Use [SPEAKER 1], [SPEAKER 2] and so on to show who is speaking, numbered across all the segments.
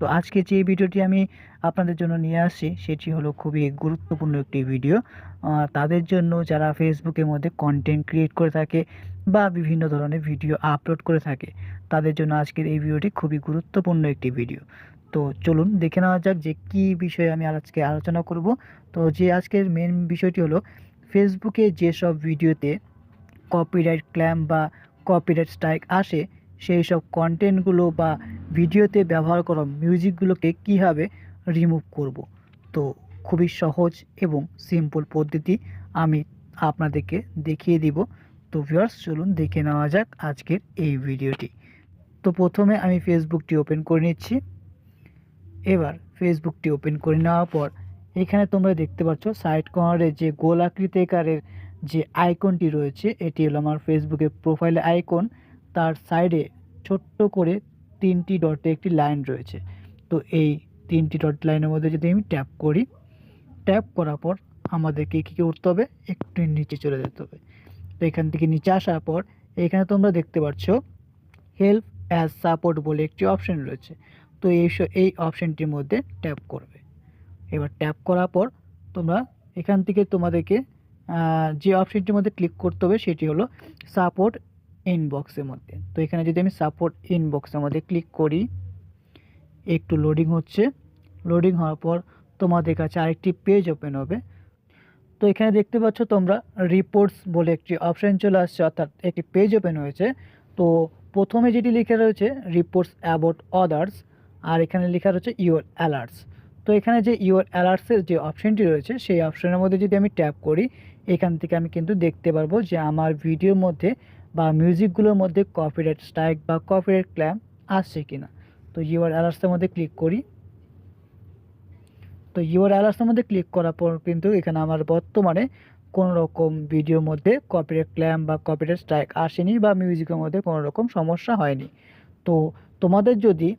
[SPEAKER 1] তো আজকে যে ভিডিওটি আমি আপনাদের জন্য নিয়ে আসছি, সেটি হলো খুবই গুরুত্বপূর্ণ একটি ভিডিও। তাদের জন্য যারা ফেসবুকের মধ্যে কন্টেন্ট ক্রিয়েট করে থাকে বা বিভিন্ন ধরনের ভিডিও আপলোড করে থাকে, তাদের জন্য আজকের এই ভিডিওটি খুবই গুরুত্বপূর্ণ একটি ভিডিও। তো চলুন দেখে নেওয়া যাক যে কী বিষয়ে আমি আজকে আলোচনা করব। তো যে আজকের মেন বিষয়টি হলো ফেসবুকে যেসব ভিডিওতে কপিরাইট ক্ল্যাম বা কপিরাইট স্ট্রাইক আসে সেই সব কন্টেন্টগুলো বা ভিডিওতে ব্যবহার করা মিউজিকগুলোকে কীভাবে রিমুভ করব? তো খুবই সহজ এবং সিম্পল পদ্ধতি আমি আপনাদেরকে দেখিয়ে দিব। তো ভিউয়ার্স চলুন দেখে নেওয়া যাক আজকের এই ভিডিওটি। তো প্রথমে আমি ফেসবুকটি ওপেন করে নিচ্ছি। এবার ফেসবুকটি ওপেন করে নেওয়ার পর এখানে তোমরা দেখতে পাচ্ছ সাইড কর্নারে যে গোল আকৃতিকারের যে আইকনটি রয়েছে, এটি হলো আমার ফেসবুকের প্রোফাইল আইকন তার সাইডে ছোট্ট করে তিনটি ডটে একটি লাইন রয়েছে। তো এই তিনটি ডট লাইনের মধ্যে যদি আমি ট্যাপ করি, ট্যাপ করার পর আমাদেরকে কী কী করতে হবে? একটু নিচে চলে যেতে হবে। তো এখান থেকে নিচে আসার পর এখানে তোমরা দেখতে পাচ্ছ হেল্প অ্যাজ সাপোর্ট বলে একটি অপশন রয়েছে। তো এই এই অপশনটির মধ্যে ট্যাপ করবে। এবার ট্যাপ করার পর তোমরা এখান থেকে তোমাদেরকে যে অপশানটির মধ্যে ক্লিক করতে হবে সেটি হলো সাপোর্ট ইনবক্সের মধ্যে। তো এখানে যদি আমি সাপোর্ট ইনবক্সের মধ্যে ক্লিক করি, একটু লোডিং হচ্ছে। লোডিং হওয়ার পর তোমাদের কাছে আরেকটি পেজ ওপেন হবে। তো এখানে দেখতে পাচ্ছ তোমরা রিপোর্টস বলে একটি অপশন চলে আসছে, অর্থাৎ একটি পেজ ওপেন হয়েছে। তো প্রথমে যেটি লেখা রয়েছে রিপোর্টস অ্যাবাউট আদার্স আর এখানে লেখা রয়েছে ইওর অ্যালার্টস তো এখানে যে ইওর অ্যালার্টসের যে অপশনটি রয়েছে, সেই অপশনের মধ্যে যদি আমি ট্যাপ করি, এখান থেকে আমি কিন্তু দেখতে পারব যে আমার ভিডিওর মধ্যে বা মিউজিকগুলোর মধ্যে কপিরাইট স্ট্রাইক বা কপিরাইট ক্ল্যাম আসছে কিনা? তো ইওর অ্যালার্টসের মধ্যে ক্লিক করি। তো ইওর অ্যালার্টসের মধ্যে ক্লিক করার পর কিন্তু এখানে আমার বর্তমানে কোনো রকম ভিডিওর মধ্যে কপিরাইট ক্ল্যাম বা কপিরাইট স্ট্রাইক আসেনি বা মিউজিকের মধ্যে কোনো রকম সমস্যা হয়নি। তো তোমাদের যদি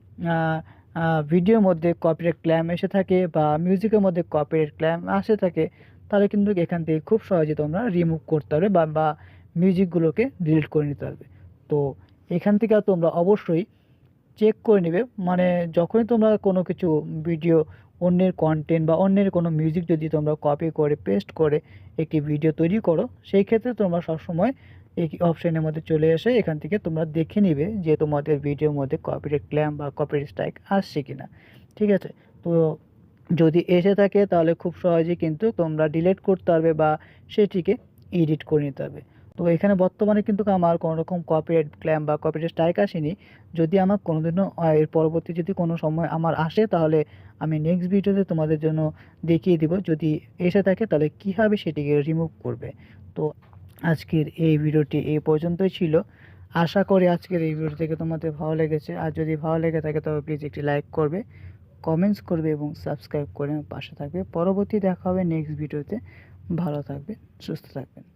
[SPEAKER 1] ভিডিওর মধ্যে কপিরাইট ক্ল্যাম এসে থাকে বা মিউজিকের মধ্যে কপিরাইট ক্ল্যাম আসে থাকে, তাহলে কিন্তু এখান থেকে খুব সহজে তোমরা রিমুভ করতে পারবে বা মিউজিকগুলোকে ডিলিট করে নিতে পারবে তো এখান থেকে তোমরা অবশ্যই চেক করে নেবে। মানে যখনই তোমরা কোনো কিছু ভিডিও অন্যের কন্টেন্ট বা অন্যের কোনো মিউজিক যদি তোমরা কপি করে পেস্ট করে একটি ভিডিও তৈরি করো, সেই ক্ষেত্রে তোমরা সবসময় এই অপশানের মধ্যে চলে এসে এখান থেকে তোমরা দেখে নিবে যে তোমাদের ভিডিওর মধ্যে কপিরাইট ক্ল্যাম বা কপিরাইট স্ট্রাইক আসছে কি না ঠিক আছে? তো যদি এসে থাকে তাহলে খুব সহজেই কিন্তু তোমরা ডিলিট করতে পারবে বা সেটিকে এডিট করে নিতে পারবে তো এখানে বর্তমানে কিন্তু আমার কোনো রকম কপিরাইট ক্ল্যাম বা কপিরাইট স্ট্রাইক আসেনি। যদি আমার কোনোদিনও এর পরবর্তী যদি কোনো সময় আমার আসে, তাহলে আমি নেক্সট ভিডিওতে তোমাদের জন্য দেখিয়ে দিব। যদি এসে থাকে, তাহলে কীভাবে সেটিকে রিমুভ করবে। তো আজকের এই ভিডিওটি এই পর্যন্তই ছিল। আশা করি আজকের এই ভিডিও থেকে তোমাদের ভালো লেগেছে। আর যদি ভালো লেগে থাকে, তবে প্লিজ একটি লাইক করবে কমেন্টস করবে এবং সাবস্ক্রাইব করে পাশে থাকবে। পরবর্তী দেখা হবে নেক্সট ভিডিওতে ভালো থাকবে সুস্থ থাকবেন।